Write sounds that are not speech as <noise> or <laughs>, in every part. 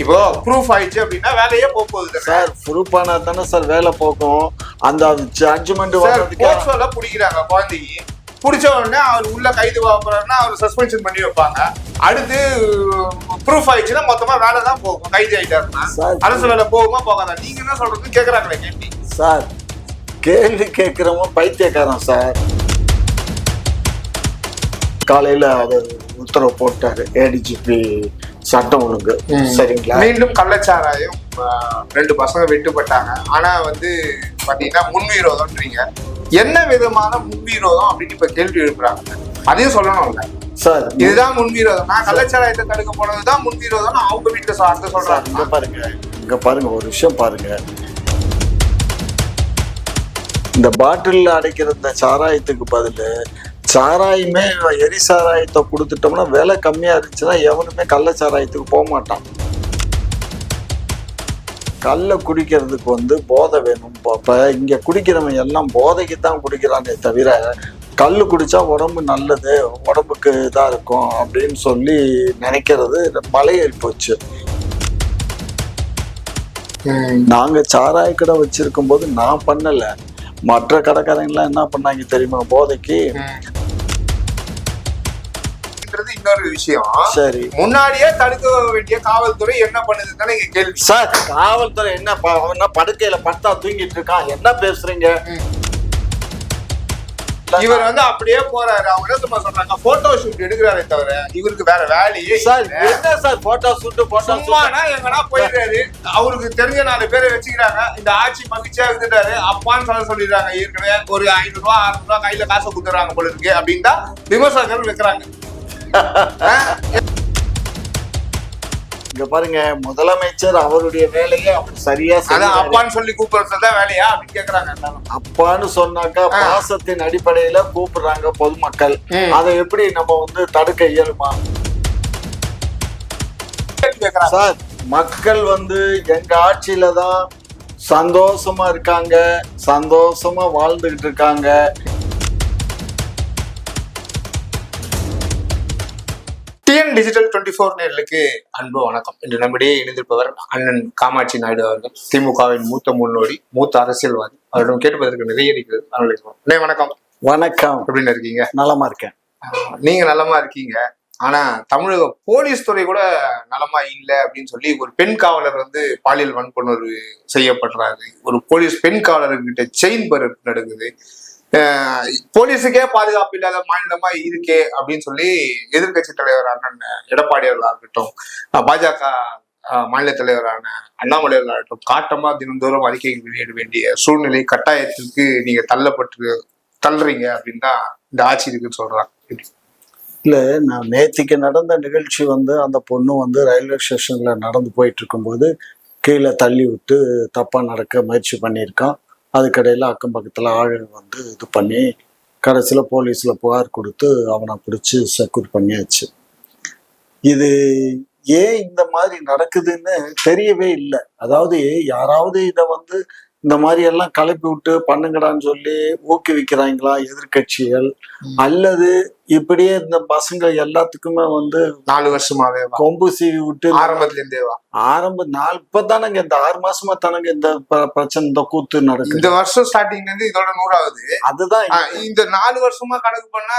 இப்போ ப்ரூஃப் ஆயிடுச்சு அப்படின்னா வேலையே போக போகுது? சார் ப்ரூஃபானா தானே சார் வேலை போகும். அந்த ஜட்ஜ்மெண்ட் போக்சோல பிடிக்கிறாங்க குழந்தைக்கு. பிடிச்ச உடனே அவர் உள்ள கைது வாங்குறாருன்னா அவர் சஸ்பென்ஷன் பண்ணி வைப்பாங்க. அடுத்து ப்ரூஃப் ஆயிடுச்சுன்னா மொத்தமா வேலை தான் போகும். கைது ஆயிட்டாருன்னா. அரசு வேலை போகுமா போகாதா? நீங்க என்ன சொல்றது? கேக்குறாங்களே கேள்வி. சார் கேள்வி கேட்குறவங்க பைத்தியக்காரன் சார். காலையில அது உத்தரவு போட்டாரு. ஏடிஜிபி சட்டம் ஒழுங்கு. சரிங்களா? மீண்டும் கள்ளச்சாராயம் ரெண்டு பசங்க வெட்டுப்பட்டாங்க. ஆனா வந்து பாத்தீங்கன்னா முன்விரோதம்ன்றீங்க என்ன விதமான முன்விரோதம் அப்படின்னு இப்ப கேள்வி எழுப்புறாங்க? அதையும் சொல்லணும்ல. சார் இதுதான் முன்விரோதம் நான் கள்ளச்சாராயத்தை தடுக்க போனதுதான் முன்விரோதம் அவங்க வீட்டுல சொ- அங்க சார் சொல்றாங்க. இங்க பாருங்க. இங்க பாருங்க. ஒரு விஷயம் பாருங்க. இந்த பாட்டில்ல அடைக்கிற இந்த சாராயத்துக்கு பதில் சாராயமே எரி சாராயத்தை கொடுத்துட்டோம்னா விலை கம்மியா இருந்துச்சுன்னா எவனுமே கள்ள சாராயத்துக்கு போக மாட்டான். கல்லை குடிக்கிறதுக்கு வந்து போதை வேணும். இப்போ இங்க குடிக்கிறவன் எல்லாம் போதைக்கு தான் குடிக்கிறானே தவிர கல் குடிச்சா உடம்பு நல்லது உடம்புக்கு இதா இருக்கும் அப்படின்னு சொல்லி நினைக்கிறது மலையேறி போச்சு. நாங்க சாராய கடை வச்சிருக்கும் போது நான் பண்ணல. மற்ற கடைக்காரங்களாம் என்ன பண்ணாங்க தெரியுமா? போதைக்கு? இன்னொரு விஷயம். சரி. முன்னாடியே தடுக்க வேண்டிய காவல்துறை என்ன பண்ணுதுன்னு கேள்வி. சார் காவல்துறை என்ன படுக்கையில படுத்தா தூங்கிட்டு இருக்கான் என்ன பேசுறீங்க? இவர் வந்து அப்படியே போறாரு. அவங்க என்ன சொல்றாங்க போட்டோ ஷூட் எடுக்கிறாரே தவிர இவருக்கு வேற வேலையே சார். என்ன சார் போட்டோ சூட்டு போட்டோ சும்மானா எங்கனா போயிடுறாரு. அவருக்கு தெரிஞ்ச நாலு பேரை வச்சுக்கிறாங்க. இந்த ஆட்சி மகிழ்ச்சியா இருந்துட்டாரு. அப்பான்னு சொல்ல சொல்லிடுறாங்க. ஏற்கனவே ஒரு ஐநூறு ரூபா அறுநூறு ரூபா கையில காசை கொடுத்துறாங்க போல இருக்கு அப்படின்னு தான் விமர்சகர்கள் வைக்கிறாங்க. <laughs> இங்க பாருங்க முதலமைச்சர் அவருடைய வேலையை அவர் சரியா. அப்பான்னு சொல்லி கூப்பிடுறது தான் வேலையா அப்படின்னு கேக்குறாங்க. அப்பான்னு சொன்னாக்கா. பாசத்தின் அடிப்படையில கூப்பிடுறாங்க பொதுமக்கள். அதை எப்படி நம்ம வந்து தடுக்க இயலுமா சார் மக்கள் வந்து எங்க ஆட்சியில தான் சந்தோஷமா இருக்காங்க சந்தோஷமா வாழ்ந்துகிட்டு இருக்காங்க டிஎன் டிஜிட்டல் டுவெண்ட்டி ஃபோர் நேர்களுக்கு அன்பு வணக்கம். இன்று நம்மிடையே இணைந்திருப்பவர் அண்ணன் காமாட்சி நாயுடு அவர்கள் திமுகவின் மூத்த முன்னோடி மூத்த அரசியல்வாதி. அவரிடம் கேட்பதற்கு நிறைய இருக்கிறது அண்ணே வணக்கம். வணக்கம். எப்படின்னு இருக்கீங்க? நலமா இருக்கேன். நீங்க நலமா இருக்கீங்க. ஆனா தமிழக போலீஸ் துறை கூட நலமா இல்லை அப்படின்னு சொல்லி ஒரு பெண் காவலர் வந்து பாலியல் வன்புணர்வு செய்யப்படுறாரு. ஒரு போலீஸ் பெண் காவலர்கிட்ட செயின் பருப்பு நடக்குது. போலீஸுக்கே பாதுகாப்பு இல்லாத மாநிலமா இருக்கே அப்படின்னு சொல்லி எதிர்க்கட்சி தலைவர் அண்ணன் எடப்பாடி அவர்களா இருக்கட்டும் பாஜக மாநில தலைவரான அண்ணாமலை அவர்களா இருக்கட்டும் காட்டமா தினந்தோறும் அறிக்கைகள் வெளியிட வேண்டிய சூழ்நிலை கட்டாயத்திற்கு நீங்க தள்ளப்பட்டு தள்ளுறீங்க அப்படின்னு தான் இந்த ஆட்சி இருக்குன்னு சொல்றாங்க. இல்ல நான் நேத்திக்கு நடந்த நிகழ்ச்சி வந்து அந்த பொண்ணு வந்து ரயில்வே ஸ்டேஷன்ல நடந்து போயிட்டு இருக்கும்போது கீழே தள்ளி விட்டு தப்பா நடக்க முயற்சி பண்ணியிருக்கான் அதுக்கடையில அக்கம் பக்கத்துல ஆளுங்க வந்து இது பண்ணி கடைசியில போலீஸ்ல புகார் கொடுத்து அவனை பிடிச்சி செக்யூர் பண்ணியாச்சு. இது ஏன் இந்த மாதிரி நடக்குதுன்னு தெரியவே இல்லை. அதாவது யாராவது இதை வந்து இந்த மாதிரி எல்லாம் கலப்பி விட்டு பண்ணுங்கடான்னு சொல்லி ஊக்குவிக்கிறாங்களா எதிர்க்கட்சிகள் அல்லது இப்படியே இந்த பசங்க எல்லாத்துக்குமே வந்து நாலு வருஷமாவே. கொம்பு சீவி விட்டு ஆரம்பத்துல இருந்தே வா. ஆரம்ப நாள் இப்பதானங்க இந்த ஆறு மாசமா தானங்க இந்த பிரச்சனை இந்த கூத்து நடக்குது. இந்த வருஷம் ஸ்டார்டிங்ல இருந்து இதோட நூறாவது. அதுதான் இந்த நாலு வருஷமா கணக்கு பண்ணா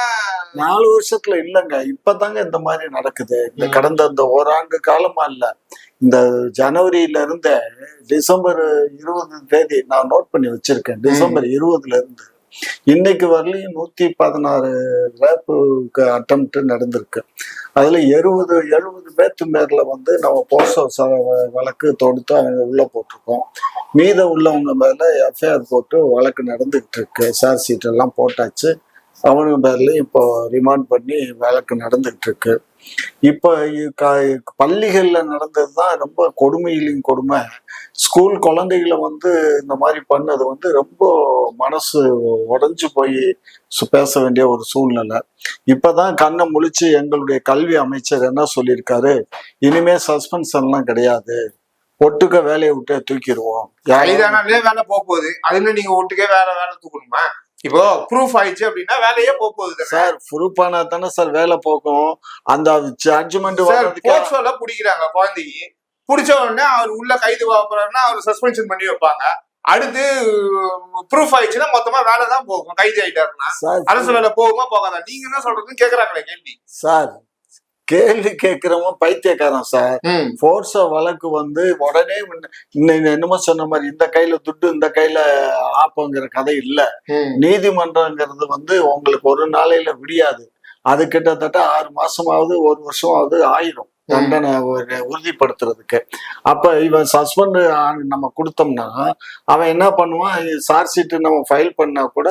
நாலு வருஷத்துல இல்லைங்க. இப்பதாங்க இந்த மாதிரி நடக்குது. இந்த. கடந்த இந்த ஓராண்டு காலமா இல்ல. இந்த ஜனவரியில இருந்த டிசம்பர் இருபது தேதி நான் நோட் பண்ணி வச்சிருக்கேன். டிசம்பர் இருபதுல இருந்து இன்னைக்கு வரலையும் நூத்தி பதினாறு ரேப்புக்கு அட்டம்ப்ட் நடந்திருக்கு. அதுல எழுபது எழுபது பேத்து பேர்ல வந்து நம்ம போஸ்டோ வழக்கு தொடுத்து அவங்க உள்ள போட்டிருக்கோம். மீத உள்ளவங்க மேல எஃப்ஐஆர் போட்டு வழக்கு நடந்துகிட்டு இருக்கு. சார் சீட் எல்லாம் போட்டாச்சு. அவனுங்க பேர்லயும் இப்போ ரிமாண்ட் பண்ணி வழக்கு நடந்துகிட்டு இருக்கு இப்போ பள்ளிகளில் நடந்தது தான் ரொம்ப கொடுமையிலையும் கொடுமை. ஸ்கூல் குழந்தைகளை வந்து இந்த மாதிரி பண்ணது வந்து ரொம்ப மனசு உடஞ்சு போய் பேச வேண்டிய ஒரு சூழ்நிலை. இப்போதான் கண்ணை முழிச்சு எங்களுடைய கல்வி அமைச்சர் என்ன சொல்லியிருக்காரு? இனிமே சஸ்பென்ஷன்லாம் கிடையாது. ஒட்டுக்க வேலையை விட்டு தூக்கிடுவோம். வேலை போக போகுது. அதுல நீங்க ஒட்டுக்கே வேலை வேலை தூக்கணுமா? இப்போ ப்ரூஃப் ஆயிடுச்சு அப்படின்னா வேலையே போக போகுது. சார் ப்ரூஃபானா தானே சார் வேலை போகும். அந்த ஜட்ஜ்மெண்ட் போக்சோல பிடிக்கிறாங்க குழந்தைக்கு. பிடிச்ச உடனே அவர் உள்ள கைது போறாருன்னா அவர் சஸ்பென்ஷன் பண்ணி வைப்பாங்க. அடுத்து ப்ரூஃப் ஆயிடுச்சுன்னா மொத்தமா வேலை தான் போகும். கைது ஆயிட்டாருன்னா. அரசு வேலை போகுமா போகாதா? நீங்க என்ன சொல்றதுன்னு கேக்குறாங்களே கேள்வி. சார் கேள்வி கேட்கிறவன் பைத்தியக்காரன் சார் போர்ஸ வழக்கு வந்து உடனே என்னமோ சொன்ன மாதிரி இந்த கையில துட்டு இந்த கையில ஆப்பங்கிற கதை இல்ல. நீதிமன்றங்கிறது வந்து உங்களுக்கு ஒரு நாளையில விடியாது. அது கிட்டத்தட்ட ஆறு மாசமாவது ஒரு வருஷமாவது ஆயிரும் தண்டனை ஒரு உறுதிப்படுத்துறதுக்கு. அப்ப இவன் சஸ்பெண்ட் நம்ம கொடுத்தோம்னா அவன் என்ன பண்ணுவான்? சார்ஜ் ஷீட் நம்ம ஃபைல் பண்ணா கூட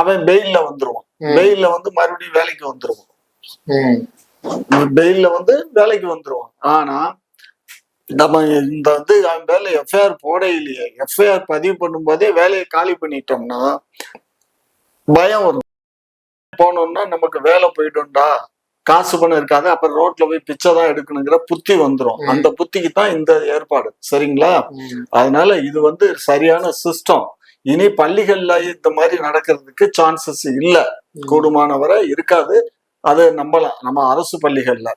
அவன் பெயில்ல வந்துருவான். பெயில்ல வந்து மறுபடியும் வேலைக்கு வந்துருவான். பெயில்ல வந்து வேலைக்கு வந்துருவான் ஆனா நம்ம இந்த வந்து அவன் மேல எஃப்ஐஆர் போட இல்லையே. எஃப்ஐஆர் பதிவு பண்ணும்போதே வேலையை காலி பண்ணிட்டோம்னா பயம் வரும். போனோம்னா நமக்கு வேலை போயிடும்டா. காசு பணம் இருக்காது. அப்புறம் ரோட்ல போய் பிச்சை தான் எடுக்கணுங்கிற புத்தி வந்துரும். ம். அந்த புத்திக்கு தான் இந்த ஏற்பாடு. சரிங்களா? அதனால இது வந்து சரியான சிஸ்டம் இனி பள்ளிகள்ல இந்த மாதிரி நடக்கிறதுக்கு சான்சஸ் இல்ல. கூடுமானவரை இருக்காது. அது நம்பலாம். நம்ம அரசு பள்ளிகள்ல.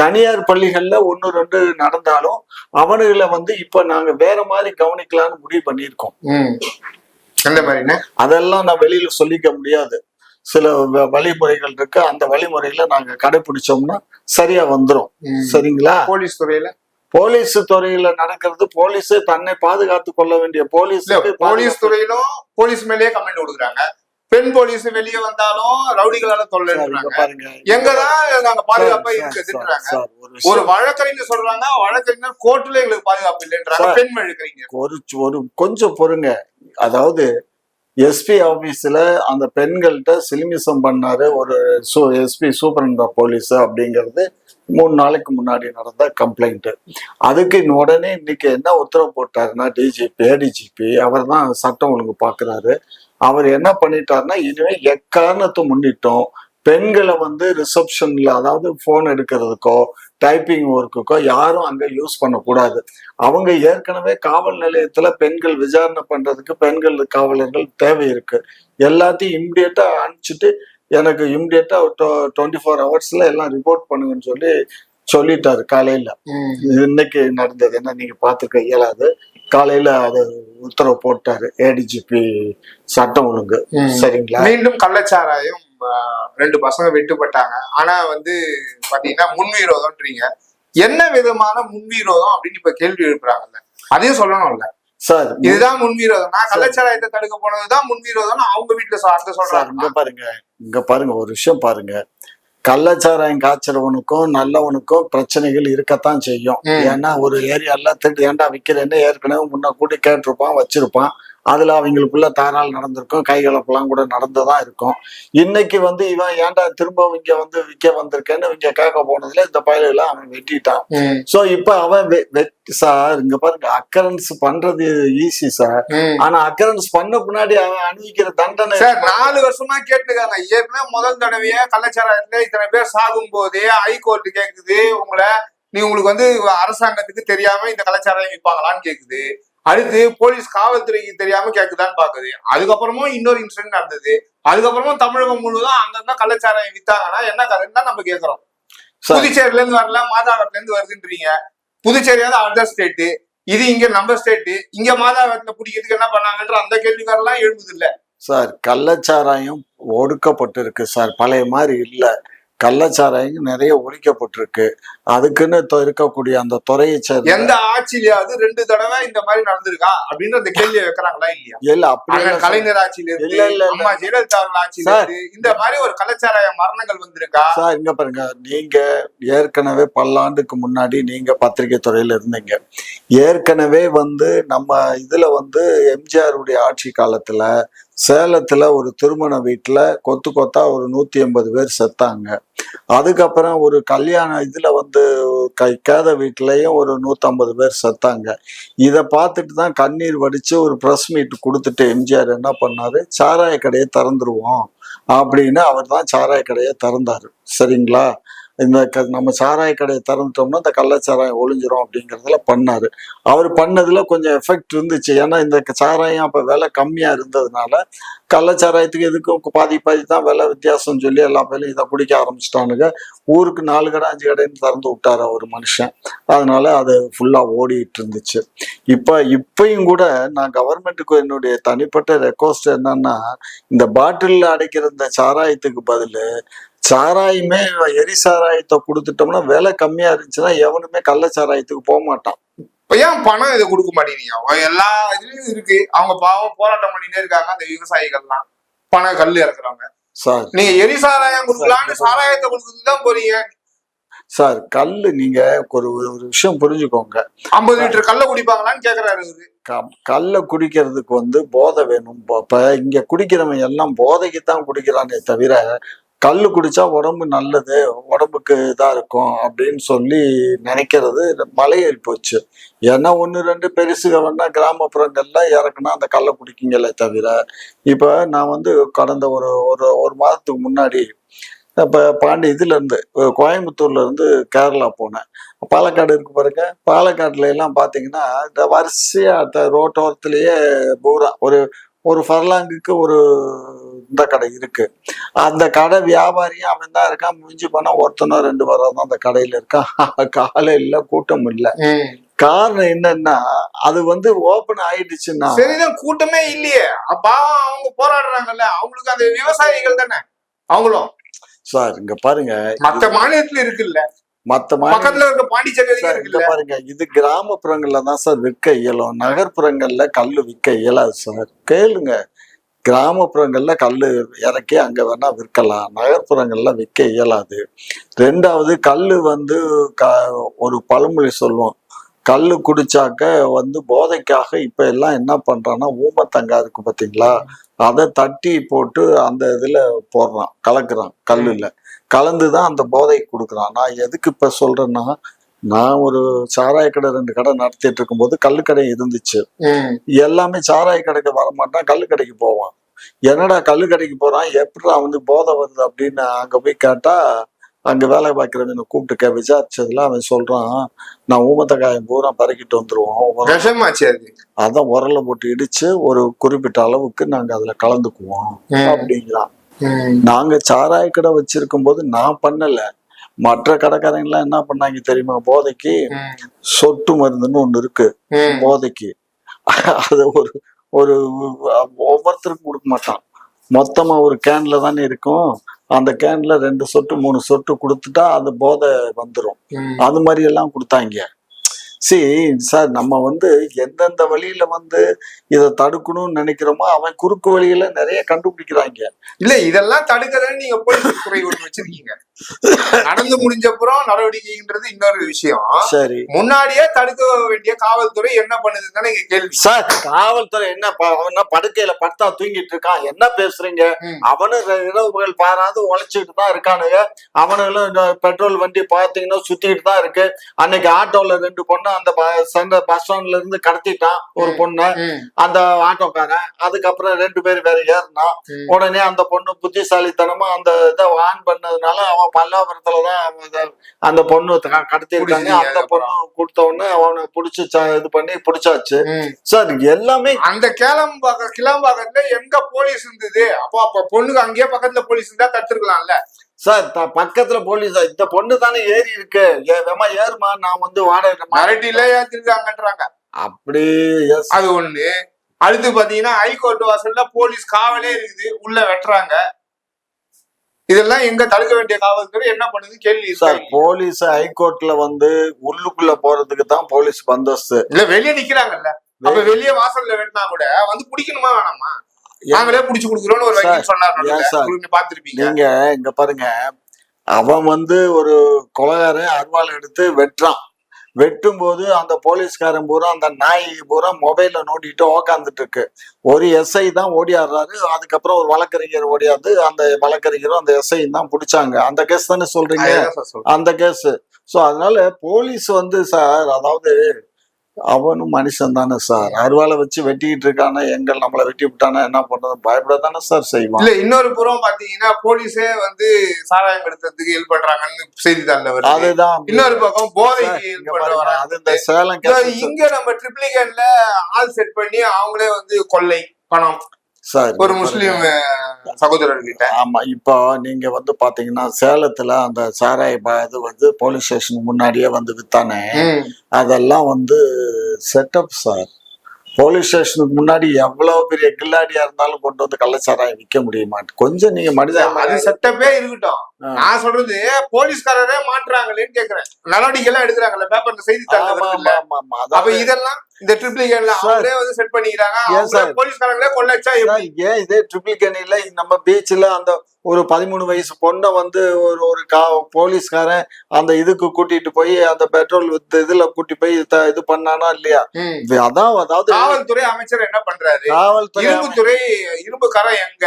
தனியார் பள்ளிகள்ல ஒன்னு ரெண்டு நடந்தாலும் அவனுகளை வந்து இப்ப நாங்க வேற மாதிரி கவனிக்கலாம்னு முடிவு பண்ணியிருக்கோம். அதெல்லாம் நான் வெளியில சொல்லிக்க முடியாது. சில வழிமுறைகள் இருக்கு. அந்த வழிமுறையில நாங்க கடைபிடிச்சோம்னா சரியா வந்துரும். சரிங்களா? போலீஸ் துறையில? போலீஸ் துறையில நடக்கிறது போலீஸ் தன்னை பாதுகாத்து கொள்ள வேண்டிய போலீஸ் போலீஸ் துறையிலும் போலீஸ் மேலேயே கம்ப்ளைண்ட் கொடுக்குறாங்க. பெண் போலீஸ் வெளியே வந்தாலும் ரவுடிகளால தொல்லைன்றாங்க எங்கதான் நாங்க பாதுகாப்பா சார், சார், ஒரு. வழக்கறிஞர் சொல்றாங்க வழக்கறிஞர் கோர்ட்ல எங்களுக்கு பாதுகாப்பு இல்லைன்றாங்க. பெண் வழக்கறிஞர். ஒரு ஒரு கொஞ்சம் பொறுங்க. அதாவது எஸ்பி ஆபீஸ்ல அந்த பெண்கள்கிட்ட சிலிமிசம் பண்ணாரு ஒரு சூ எஸ்பி சூப்பரண்ட் போலீஸ் அப்படிங்கிறது மூணு நாளைக்கு முன்னாடி நடந்த கம்ப்ளைண்ட் அதுக்கு உடனே இன்னைக்கு என்ன உத்தரவு போட்டாருன்னா டிஜிபி ஏடிஜிபி அவர் தான் சட்டம் ஒழுங்கு பாக்குறாரு. அவர் என்ன பண்ணிட்டாருன்னா இனிமே எக்காரணத்தை முன்னிட்டோம். பெண்களை வந்து ரிசப்ஷன்ல அதாவது போன் எடுக்கிறதுக்கோ டைப்பிங் ஒர்க்குக்கோ யாரும் அங்க யூஸ் பண்ணக்கூடாது. அவங்க ஏற்கனவே காவல் நிலையத்துல பெண்கள் விசாரணை பண்றதுக்கு பெண்கள் காவலர்கள் தேவை இருக்கு. எல்லாத்தையும் இம்மிடியட்டா அனுப்பிச்சிட்டு எனக்கு இம்மிடியட்டா டுவெண்ட்டி ஃபோர் ஹவர்ஸ்ல எல்லாம் ரிப்போர்ட் பண்ணுங்கன்னு சொல்லி சொல்லிட்டாரு காலையில. இன்னைக்கு நடந்தது என்ன நீங்க பார்த்துக்க இயலாது. காலையில அது உத்தரவு போட்டாரு. ஏடிஜிபி சட்டம் ஒழுங்கு. சரிங்களா? மீண்டும் கள்ளச்சாராயம் ரெண்டு பசங்க வெட்டுப்பட்டாங்க. ஆனா வந்து பாத்தீங்கன்னா முன்விரோதம்ன்றீங்க என்ன விதமான முன்விரோதம் அப்படின்னு இப்ப கேள்வி எழுப்புறாங்கல்ல? அதையும் சொல்லணும்ல. சார் இதுதான் முன்விரோதம் நான் கள்ளச்சாராயத்தை தடுக்க போனதுதான் முன்விரோதம் அவங்க வீட்டுல சார்ந்து சார் சொல்றாங்க. இங்க பாருங்க. இங்க பாருங்க. ஒரு விஷயம் பாருங்க. கள்ளச்சாராயம் காய்ச்சறவனுக்கும் நல்லவனுக்கும் பிரச்சனைகள் இருக்கத்தான் செய்யும். ஏன்னா ஒரு ஏரியால திருட்டு ஏன்டா விக்கிறேன்னு ஏற்கனவே முன்ன கூட்டி கேட்டிருப்பான் வச்சிருப்பான் அதுல அவங்களுக்குள்ள தாராள் நடந்திருக்கும் கைகலப்பெல்லாம் கூட நடந்துதான் இருக்கும். இன்னைக்கு வந்து இவன் ஏன்டா திரும்ப இங்க வந்து விற்க வந்திருக்கேன்னு இங்க கேட்க போனதுல இந்த பயலெல்லாம் அவன் வெட்டிட்டான். சோ இப்ப அவன் சார் இங்க பாருங்க அக்கரன்ஸ் பண்றது ஈஸி சார். ஆனா அக்கரன்ஸ் பண்ண பின்னாடி அவன் அனுபவிக்கிற தண்டனை சார் நாலு வருஷமா கேட்டுருக்காங்க ஏற்கனவே முதல் தடவையே கள்ளச்சாராயத்துல இத்தனை பேர் சாகும் போதே ஹைகோர்ட் கேக்குது. உங்களை நீ உங்களுக்கு வந்து அரசாங்கத்துக்கு தெரியாம இந்த கள்ளச்சாராயம் விற்பாங்களான்னு கேக்குது. அடுத்து போலீஸ் காவல்துறைக்கு தெரியாம கேக்குதான்னு பாக்குது. அதுக்கப்புறமும் இன்னொரு இன்சிடென்ட் நடந்தது. அதுக்கப்புறமும் தமிழகம் முழுவதும் அங்கங்க கள்ளச்சாராயம் வித்தாங்கன்னா என்ன தான் நம்ம கேக்குறோம். சார். புதுச்சேரியில இருந்து வரல மாதாவரத்துல இருந்து வருதுன்றீங்க. புதுச்சேரியாவது அதர் ஸ்டேட் இது இங்க நம்ம ஸ்டேட் இங்க மாதாவரத்துல பிடிக்கிறதுக்கு என்ன பண்ணாங்கன்ற அந்த கேள்விக்காரெல்லாம் எழுதுது இல்ல சார் கள்ளச்சாராயம் ஒடுக்கப்பட்டிருக்கு சார். பழைய மாதிரி இல்ல. கள்ளச்சாராயம் நிறைய ஒழிக்கப்பட்டிருக்கு. அதுக்குன்னு இருக்கக்கூடிய அந்த துறையை சேர்ந்த எந்த ஆட்சியிலயாவது ரெண்டு தடவை இந்த மாதிரி நடந்திருக்கா? அப்படின்னு அந்த கேள்வியை வைக்கிறாங்களா இல்லையா? இல்ல அப்படி. கலைஞர் ஆட்சியில இல்ல, இல்ல. அம்மா ஜெயலலிதா ஆட்சியில இந்த மாதிரி ஒரு கலாச்சார மரணங்கள் வந்திருக்கா? சார் இங்க பாருங்க. நீங்க ஏற்கனவே பல்லாண்டுக்கு முன்னாடி நீங்க பத்திரிகை துறையில இருந்தீங்க. ஏற்கனவே வந்து நம்ம இதுல வந்து எம்ஜிஆருடைய ஆட்சி காலத்துல சேலத்துல ஒரு திருமண வீட்டுல கொத்து கொத்தா ஒரு நூத்தி எண்பது பேர் செத்தாங்க. அதுக்கப்புறம் ஒரு கல்யாண இதுல வந்து கைக்காத கேத வீட்லயும் ஒரு நூத்தம்பது பேர் செத்தாங்க. இதை பார்த்துட்டு தான் கண்ணீர் வடிச்சு ஒரு ப்ரெஸ் மீட் கொடுத்துட்டு எம்ஜிஆர் என்ன பண்ணாரு? சாராய கடையை திறந்துருவோம் அப்படின்னு அவர் தான் சாராய கடையை திறந்தாரு. சரிங்களா? இந்த க- நம்ம சாராய கடையை திறந்துட்டோம்னா இந்த கள்ளச்சாராயம் ஒளிஞ்சிரும் அப்படிங்கிறதுல பண்ணாரு. அவர் பண்ணதுல கொஞ்சம் எஃபெக்ட் இருந்துச்சு. ஏன்னா இந்த சாராயம் அப்போ விலை கம்மியாக இருந்ததுனால கள்ளச்சாராயத்துக்கு எதுக்கும் பாதி பாதி தான் விலை வித்தியாசம் சொல்லி எல்லா பேரும் இதை குடிக்க ஆரம்பிச்சிட்டானுங்க. ஊருக்கு நாலு கடை அஞ்சு கடைன்னு திறந்து விட்டாரு ஒரு மனுஷன். அதனால அது ஃபுல்லாக ஓடிட்டு இருந்துச்சு. இப்போ இப்பையும் கூட நான் கவர்மெண்ட்டுக்கு என்னுடைய தனிப்பட்ட ரெக்வஸ்ட் என்னன்னா இந்த பாட்டிலில் அடைக்கிற இந்த சாராயத்துக்கு பதில் சாராயமே எரி சாராயத்தை கொடுத்துட்டோம்னா விலை கம்மியா இருந்துச்சுன்னா எவனுமே கள்ள சாராயத்துக்கு போக மாட்டான். இப்ப ஏன் பணம் இதை கொடுக்க மாட்டேங்கிறீங்க எல்லா இதுலயும் இருக்கு. அவங்க பாவம் போராட்டம் பண்ணிட்டே இருக்காங்க. அந்த விவசாயிகள்லாம் பணம் கல் இறக்குறாங்க சார். நீங்க எரி சாராயம் கொடுக்கலான்னு சாராயத்தை கொடுத்துட்டு தான் போறீங்க. சார் கல்லு நீங்க ஒரு ஒரு விஷயம் புரிஞ்சுக்கோங்க. ஐம்பது லிட்டர் கல்ல குடிப்பாங்களான்னு கேக்குறாரு கல்லை குடிக்கிறதுக்கு வந்து போதை வேணும். இப்ப இங்க குடிக்கிறவன் எல்லாம் போதைக்கு தான் குடிக்கிறானே தவிர கல் குடிச்சா உடம்பு நல்லது உடம்புக்கு இதாக இருக்கும் அப்படின்னு சொல்லி நினைக்கிறது மலையேறி போச்சு. ஏன்னா ஒன்று ரெண்டு பெருசுக வேணா கிராமப்புறங்கள்ல இறக்குனா அந்த கல்லை குடிக்குங்களே தவிர இப்போ நான் வந்து கடந்த ஒரு ஒரு ஒரு மாதத்துக்கு முன்னாடி இப்போ பாண்டி இதுலேருந்து கோயம்புத்தூர்லேருந்து கேரளா போனேன். பாலக்காடு இருக்கு பாருங்க. பாலக்காடுல எல்லாம் பார்த்தீங்கன்னா இந்த வரிசையாக ரோட்டோரத்துலேயே பூரா ஒரு ஒரு ஃபர்லாங்குக்கு ஒரு இந்த கடை இருக்கு. அந்த கடை வியாபாரியும் அவன் தான் இருக்கான். முடிஞ்சு போனா ஒருத்தனோ ரெண்டு பேரோ தான் அந்த கடையில இருக்கான் <laughs> காலையில கூட்டம் இல்லை. காரணம் என்னன்னா அது வந்து ஓபன் ஆயிடுச்சுன்னா சரிதான் கூட்டமே இல்லையே. அப்ப பாவம் அவங்க போராடுறாங்கல்ல. அவங்களுக்கு அந்த விவசாயிகள் தானே? அவங்களும். சார் இங்க பாருங்க. மத்த மாநிலத்துல இருக்குல்ல. மத்த பக்கத்துல இருக்க பாண்டிச்சேரி பாருங்க. இது கிராமப்புறங்கள்ல தான் சார் விற்க இயலும். நகர்ப்புறங்கள்ல கல்லு விற்க இயலாது சார். கேளுங்க. கிராமப்புறங்கள்ல கல்லு இறக்கி அங்க வேணா விற்கலாம். நகர்ப்புறங்கள்ல விற்க இயலாது. ரெண்டாவது கல்லு வந்து க ஒரு பழமொழி சொல்லுவோம். கல்லு குடிச்சாக்க வந்து போதைக்காக இப்ப எல்லாம் என்ன பண்றான்னா ஊமத்தங்கா இருக்கு பாத்தீங்களா? அதை தட்டி போட்டு அந்த இதுல போடுறான் கலக்குறான் கல்லுல. கலந்துதான் அந்த போதை கொடுக்குறான். நான் எதுக்கு இப்ப சொல்றேன்னா நான் ஒரு சாராய கடை ரெண்டு கடை நடத்திட்டு இருக்கும்போது கல்லு கடை இருந்துச்சு. எல்லாமே சாராய கடைக்கு வரமாட்டான் கல்லு கடைக்கு போவான். என்னடா கல்லு கடைக்கு போறான் எப்படிடா வந்து போதை வருது அப்படின்னு அங்க போய் கேட்டா அங்க வேலை பார்க்கிறவனை கூப்பிட்டு கே விசாரிச்சதுல அவன் சொல்றான் நான் ஊமத்தக்காயம் பூரா பறக்கிட்டு வந்துருவோம் அதான் உரலை போட்டு இடிச்சு ஒரு குறிப்பிட்ட அளவுக்கு நாங்க அதுல கலந்துக்குவோம். அப்படிங்கிறான். நாங்க சாராய கடை வச்சிருக்கும் போது நான் பண்ணல மற்ற கடைக்காரங்க எல்லாம் என்ன பண்ணாங்க தெரியுமா போதைக்கு. சொட்டு மருந்துன்னு ஒண்ணு இருக்கு. போதைக்கு அது ஒரு ஒரு ஒவ்வொருத்தருக்கும் கொடுக்க மாட்டான். மொத்தமா ஒரு கேன்ல தானே இருக்கும். அந்த கேன்ல ரெண்டு சொட்டு மூணு சொட்டு கொடுத்துட்டா அது போதை வந்துடும். அது மாதிரி எல்லாம் கொடுத்தாங்க. சரி சார் நம்ம வந்து எந்தெந்த வழியில வந்து இதை தடுக்கணும்னு நினைக்கிறோமோ அவன் குறுக்கு வழியில நிறைய கண்டுபிடிக்கிறாங்க. இல்ல இதெல்லாம் தடுக்கிறதுன்னு நீங்க போலீஸ் துறை ஒண்ணு வச்சிருக்கீங்க. நடந்து முடிஞ்ச அப்புறம் நடவடிக்கைன்றது இன்னொரு விஷயம். சரி. முன்னாடியே தடுக்க வேண்டிய காவல்துறை என்ன பண்ணுதுன்னு தானே இங்க கேள்வி. சார் காவல்துறை என்ன அவன் படுக்கையில படுத்தா தூங்கிட்டு இருக்கான்? என்ன பேசுறீங்க. அவனும் இரவுகள் பாராது உழைச்சிட்டு தான் இருக்கானுங்க. அவனுங்களும் பெட்ரோல் வண்டி பாத்தீங்கன்னா சுத்திட்டு தான் இருக்கு. அன்னைக்கு ஆட்டோல ரெண்டு பொண்ணு அந்த ப- சென்ற பஸ் ஸ்டாண்ட்ல இருந்து கடத்திட்டான் ஒரு. பொண்ணு. அந்த ஆட்டோக்காரன். அதுக்கப்புறம் ரெண்டு பேர் வேற ஏறினான். உடனே அந்த பொண்ணு புத்திசாலித்தனமா அந்த இதை ஆன் பண்ணதுனால அவன் பல்லாபுரத்துலதான் அந்த பொண்ணு கடத்திருக்காங்க. அந்த பொண்ணு கொடுத்த உடனே அவனை புடிச்சு இது பண்ணி புடிச்சாச்சு. சார் எல்லாமே அந்த கிளம்பாக்க கிளம்பாக்கத்துல எங்க போலீஸ் இருந்தது? அப்போ அப்ப பொண்ணுக்கு அங்கேயே பக்கத்துல போலீஸ் இருந்தா தடுத்துருக்கலாம்ல. சார் த- பக்கத்துல போலீஸ் இந்த பொண்ணு தானே ஏறி இருக்கு. ஏ, வேமா ஏறுமா? நான் வந்து வாடகை மிரட்டில ஏத்திருக்காங்கன்றாங்க. அப்படி. அது ஒண்ணு. அடுத்து பாத்தீங்கன்னா ஹைகோர்ட் வாசல்ல போலீஸ் காவலே இருக்குது. உள்ள வெட்டுறாங்க. இதெல்லாம் எங்க தடுக்க வேண்டிய காவல்துறை என்ன பண்ணுது? கேள்வி சார்? போலீஸ் ஹைகோர்ட்ல வந்து உள்ளுக்குள்ள போறதுக்கு தான் போலீஸ் பந்தோஸ்து இல்ல வெளியே நிக்கிறாங்கல்ல. அப்ப வெளியே வாசல்ல வெட்டினா கூட வந்து பிடிக்கணுமா வேணாமா? நாங்களே புடிச்சு கொடுக்குறோம்னு ஒரு வக்கீல் சொன்னார் பாத்திருப்பீங்க நீங்க இங்க பாருங்க. அவன் வந்து ஒரு கொலகாரன் அருவாள் எடுத்து வெட்டுறான். வெட்டும் போது அந்த போலீஸ்காரன் பூரா அந்த நாய் பூரா மொபைல்ல நோண்டிட்டு உக்காந்துட்டு இருக்கு. ஒரு எஸ்ஐ தான் ஓடியாடுறாரு. அதுக்கப்புறம் ஒரு வழக்கறிஞர் ஓடியாந்து அந்த வழக்கறிஞரும் அந்த எஸ்ஐ தான் பிடிச்சாங்க. அந்த கேஸ் தானே சொல்றீங்க. அந்த கேஸ் ஸோ அதனால போலீஸ் வந்து சார் அதாவது அவனும் மனுஷன் தானே சார். அருவாளை வச்சு வெட்டிக்கிட்டு இருக்கானே எங்கள் நம்மளை வெட்டி விட்டானா என்ன பண்றது பயப்பட தானே சார் செய்வான். இல்ல இன்னொரு புறம் பாத்தீங்கன்னா போலீஸே வந்து சாராயம் எடுத்ததுக்கு ஹெல்ப் பண்றாங்கன்னு செய்தித்தாள்ல வருது அதுதான். இன்னொரு பக்கம் போதைக்கு அது இந்த சேலம் இங்க நம்ம ட்ரிப்ளிகேட்ல ஆள் செட் பண்ணி அவங்களே வந்து கொள்ளை பணம். சார் ஒரு முஸ்லீம். சகோதரர்கிட்ட ஆமா இப்போ நீங்க வந்து பாத்தீங்கன்னா சேலத்துல அந்த சாராய இது வந்து போலீஸ் ஸ்டேஷன் முன்னாடியே வந்து வித்தானே. அதெல்லாம் வந்து செட்டப் சார் போலீஸ் ஸ்டேஷனுக்கு முன்னாடி எவ்வளவு பெரிய கில்லாடியா இருந்தாலும் கொண்டு வந்து கள்ளச்சாராயம் விற்க முடிய மாட்டேன் கொஞ்சம் நீங்க மனித அது செட்டப்பே இருக்கட்டும். நான் சொல்றது போலீஸ்காரரே மாட்டுறாங்களேன்னு கேக்குறேன் நடவடிக்கை எல்லாம் எடுக்கிறாங்கல்ல பேப்பர்ல ஆமா. அப்ப இதெல்லாம் இந்த சார். அவங்களே வந்து செட் பண்ணிக்கிறாங்க? போலீஸ்காரங்களே கொள்ளச்சா ஏன் இதே ட்ரிபிள் கனில நம்ம பீச்ல அந்த ஒரு பதிமூணு வயசு பொண்ணை வந்து ஒரு ஒரு கா போலீஸ்காரன் அந்த இதுக்கு கூட்டிட்டு போய் அந்த பெட்ரோல் வித்து இதுல கூட்டி போய் த- இது பண்ணானா இல்லையா? அதான் அதாவது காவல்துறை அமைச்சர் என்ன பண்றாரு? காவல்துறை இரும்புத்துறை இரும்பு கரம் எங்க?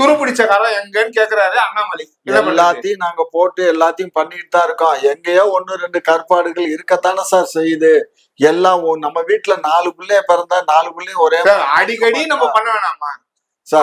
துருப்பிடிச்ச கரம் எங்கன்னு கேக்குறாரு அண்ணாமலை. எல்லாத்தையும் நாங்க போட்டு எல்லாத்தையும் பண்ணிட்டு தான் இருக்கோம். எங்கேயோ ஒண்ணு ரெண்டு கற்பாடுகள் இருக்கத்தானே சார் செய்யுது. எல்லாம் நம்ம வீட்டுல நாலு பிள்ளைய பிறந்தா நாலு பிள்ளையும் ஒரே அடிக்கடி நம்ம பண்ண வேணாமா?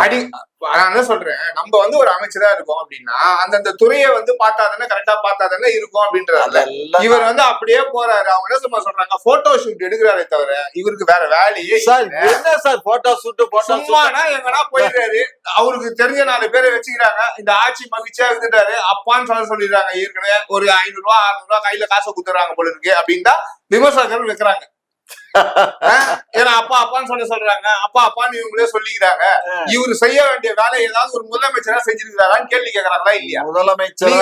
அடி நான் என்ன சொல்றேன்? நம்ம வந்து ஒரு அமைச்சரா இருக்கோம் அப்படின்னா அந்தந்த துறையை வந்து பார்த்தா தானே கரெக்டா பார்த்தா தானே இருக்கும் அப்படின்றது அதெல்லாம் இவர் வந்து அப்படியே போறாரு. அவங்க என்ன சும்மா சொல்றாங்க? போட்டோ ஷூட் எடுக்கிறாரே தவிர இவருக்கு வேற வேலையே சார். என்ன சார் போட்டோ சூட்டு போட்டோ சும்மானா எங்கனா போயிடுறாரு. அவருக்கு தெரிஞ்ச நாலு பேரை வச்சுக்கிறாங்க. இந்த ஆட்சி மகிழ்ச்சியா இருந்துட்டாரு. அப்பான்னு சொல்ல சொல்லிடுறாங்க. ஏற்கனவே ஒரு ஐநூறு ரூபா அறுநூறு ரூபா கையில காசை குத்துறாங்க போல இருக்கு அப்படின்னு தான் விமர்சகர்கள் வைக்கிறாங்க. ஏன்னா அப்பா அப்பான்னு சொல்ல சொல்றாங்க. அப்பா அப்பான்னு இவங்களே சொல்லிக்கிறாங்க. இவரு செய்ய வேண்டிய வேலை ஏதாவது ஒரு முதலமைச்சரா செஞ்சிருக்காரான்னு கேள்வி கேக்குறாங்களா இல்லையா? முதலமைச்சர்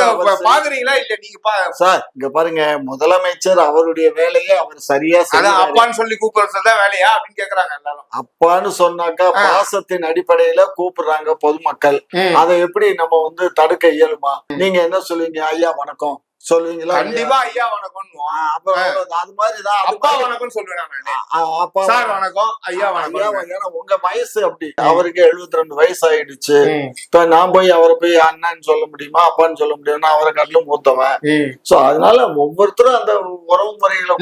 பாக்குறீங்களா இல்ல நீங்க சார் இங்க பாருங்க. முதலமைச்சர் அவருடைய வேலையை அவர் சரியா அதான் அப்பான்னு சொல்லி கூப்பிடுறது தான் வேலையா அப்படின்னு கேக்குறாங்க எல்லாரும். அப்பான்னு சொன்னாக்கா. பாசத்தின் அடிப்படையில கூப்பிடுறாங்க பொதுமக்கள். அதை எப்படி நம்ம வந்து தடுக்க இயலுமா? நீங்க என்ன சொல்லுவீங்க? ஐயா வணக்கம். சொல்லுவீங்களா? கண்டிப்பா ஐயா வணக்கம் அப்ப. அது மாதிரிதான் அப்பா வணக்கம். ஆ, அப்பா சார் வணக்கம். ஐயா வணக்கம். உங்க வயசு அப்படி. அவருக்கு 72 ரெண்டு வயசு ஆயிடுச்சு இப்ப நான் போய் அவரை போய் அண்ணன்னு சொல்ல முடியுமா அப்பான்னு சொல்ல முடியுமா அவரை கட்டிலும் மூத்தவன். சோ அதனால ஒவ்வொருத்தரும் அந்த உறவு முறைகளை.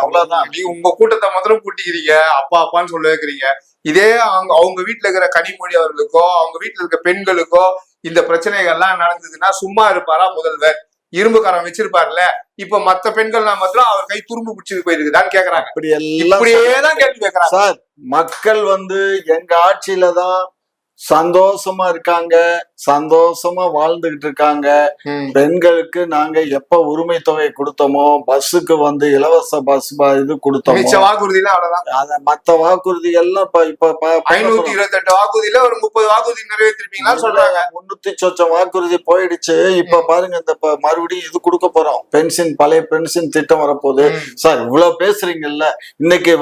அவ்வளவுதான். நீ உங்க கூட்டத்தை முதல்ல கூட்டிக்கிறீங்க அப்பா அப்பான்னு சொல்ல வைக்கிறீங்க. இதே அவங்க அவங்க வீட்டுல இருக்கிற கனிமொழி அவர்களுக்கோ அவங்க வீட்டுல இருக்க பெண்களுக்கோ இந்த பிரச்சனைகள்லாம் நடந்ததுன்னா சும்மா இருப்பாரா முதல்வர்? இரும்புக்காரன் வச்சிருப்பார்ல இப்ப மத்த பெண்கள்னா மாத்திரம் அவர் கை துரும்பு பிடிச்சிட்டு போயிருக்குதான்னு கேக்குறாங்க. இப்படியே தான் கேள்வி கேக்குறாங்க. சார் மக்கள் வந்து எங்க ஆட்சியில தான் சந்தோஷமா இருக்காங்க சந்தோஷமா வாழ்ந்துகிட்டு இருக்காங்க. பெண்களுக்கு நாங்க எப்ப உரிமை தொகை கொடுத்தோமோ பஸ்ஸுக்கு வந்து இலவச பஸ் இது கொடுத்தோமோ மிச்ச வாக்குறுதியில அவ்வளவுதான். மத்த வாக்குறுதி எல்லாம் இப்ப இப்ப ஐநூத்தி இருபத்தி எட்டு வாக்குறுதியில ஒரு முப்பது வாக்குறுதி நிறைவேற்றிருப்பீங்களான்னு சொல்றாங்க. முன்னூத்தி சொச்சம் வாக்குறுதி போயிடுச்சு. இப்ப பாருங்க இந்த மறுபடியும் இது கொடுக்க போறோம். பென்ஷன் பழைய பென்ஷன் திட்டம் வரப்போகுது. சார் இவ்வளவு பேசுறீங்கல்ல. இன்னைக்கு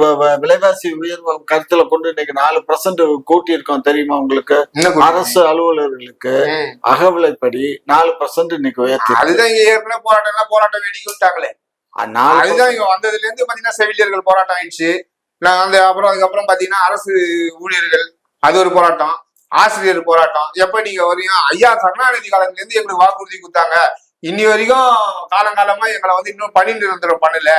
விலைவாசி உயர்வு கருத்துல கொண்டு இன்னைக்கு நாலு பர்சன்ட் கூட்டி இருக்கோம் தெரியுமா உங்களுக்கு? கொடுத்தீங்க? அரசு அலுவலர்களுக்கு. அகவிலைப்படி நாலு பர்சன்ட் இன்னைக்கு உயர்த்தி அதுதான் இங்க ஏற்கனவே போராட்டம் எல்லாம் போராட்டம்? வெடிக்க விட்டாங்களே அதுதான் இங்க வந்ததுல இருந்து பாத்தீங்கன்னா செவிலியர்கள் போராட்டம் ஆயிடுச்சு. நான் அந்த அப்புறம் அதுக்கப்புறம் பாத்தீங்கன்னா அரசு ஊழியர்கள் அது ஒரு போராட்டம். ஆசிரியர் போராட்டம். எப்ப நீங்க வரீங்க ஐயா கருணாநிதி காலத்துல இருந்து எங்களுக்கு வாக்குறுதி கொடுத்தாங்க. இன்னி வரைக்கும் காலங்காலமா எங்களை வந்து இன்னும் பணி நிரந்தரம் பண்ணல.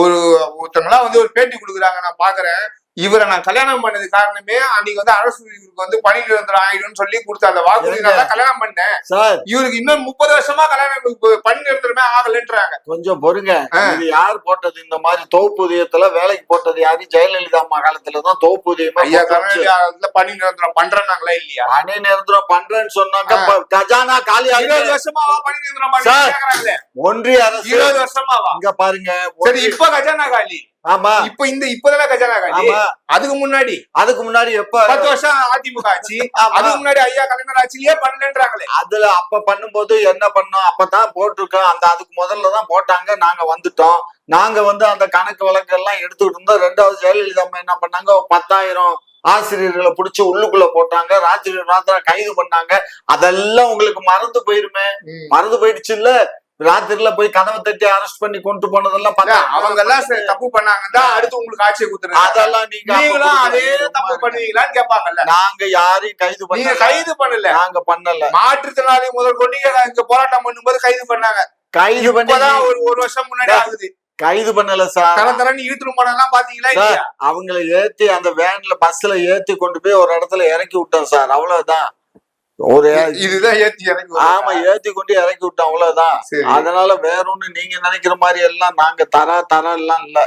ஒரு ஒருத்தவங்களா வந்து ஒரு பேட்டி கொடுக்குறாங்க. நான் பாக்குறேன். இவரை நான் கல்யாணம் பண்ணது காரணமே அன்னைக்கு வந்து அரசு இவருக்கு வந்து பணி நிரந்தரம் ஆயிடும்னு சொல்லி கொடுத்த அந்த வாக்குறுதி நான் தான் கல்யாணம் பண்ணேன். சார். இவருக்கு இன்னும் முப்பது வருஷமா கல்யாணம் பணி நிரந்தரமே ஆகலன்றாங்க. கொஞ்சம் பொறுங்க. இது யார் போட்டது? இந்த மாதிரி தொகுப்பூதியத்துல வேலைக்கு போட்டது யாரு? ஜெயலலிதா அம்மா காலத்துலதான் தொகுப்பூதியமா ஐயா காலத்துல பணி நிரந்தரம் பண்றாங்களா இல்லையா? பணி நிரந்தரம் பண்றேன்னு. இப்ப கஜானா காலி இருபது ஆகுது வருஷமாவா பணி நிரந்தரம் ஒன்றிய அரசு இருபது வருஷமாவா? இங்க பாருங்க சரி இப்ப கஜானா காலி. ஆமா. இப்ப இந்த இப்பதானே கஜானா ஆமா. அதுக்கு முன்னாடி? அதுக்கு முன்னாடி எப்ப? பத்து வருஷம் அதிமுக ஆட்சி <laughs> ஆமா. அதுக்கு முன்னாடி ஐயா கலைஞர் ஆட்சியிலேயே பண்ணலன்றாங்களே? அதுல அப்ப பண்ணும்போது என்ன பண்ணோம்? அப்பதான் போட்டிருக்கோம். அந்த அதுக்கு முதல்ல தான் போட்டாங்க. நாங்க வந்துட்டோம். நாங்க வந்து அந்த கணக்கு வழக்கு எல்லாம் எடுத்துக்கிட்டு இருந்தோம். ரெண்டாவது ஜெயலலிதா அம்மா என்ன பண்ணாங்க? பத்தாயிரம் ஆசிரியர்களை பிடிச்சி உள்ளுக்குள்ள போட்டாங்க. ராத்திரி ராத்திரி கைது பண்ணாங்க. அதெல்லாம் உங்களுக்கு மறந்து போயிருமே. மறந்து போயிடுச்சு இல்ல? ராத்திரில போய் கதவை தட்டி அரெஸ்ட் பண்ணி கொண்டு போனதெல்லாம் பார்த்தா அவங்க எல்லாம் தப்பு பண்ணாங்க. தான் அடுத்து உங்களுக்கு ஆட்சியை கொடுத்துருங்க. அதெல்லாம் நீங்க அதே. தப்பு பண்ணுவீங்களான்னு கேட்பாங்கல்ல. நாங்க யாரையும் கைது பண்ணல. கைது பண்ணல. நாங்க பண்ணல. மாற்றுத்திறனாளி முதல் கொண்டு இங்க போராட்டம் பண்ணும்போது கைது பண்ணாங்க. கைது பண்ணி இப்பதான் ஒரு ஒரு வருஷம் முன்னாடி ஆகுது. கைது பண்ணல சார் தர தரன்னு இழுத்துட்டு போனதெல்லாம் பாத்தீங்களா அவங்கள ஏத்தி அந்த வேன்ல பஸ்ல ஏத்தி கொண்டு போய் ஒரு இடத்துல இறக்கி விட்டோம் சார் அவ்வளவுதான். ஒரு இதுதான் ஏத்தி இறங்கி ஆமா ஏத்தி கொண்டு இறக்கி விட்டோம் அவ்வளவுதான். அதனால வேற ஒண்ணு நீங்க நினைக்கிற மாதிரி எல்லாம் நாங்க தர தர எல்லாம் இல்ல.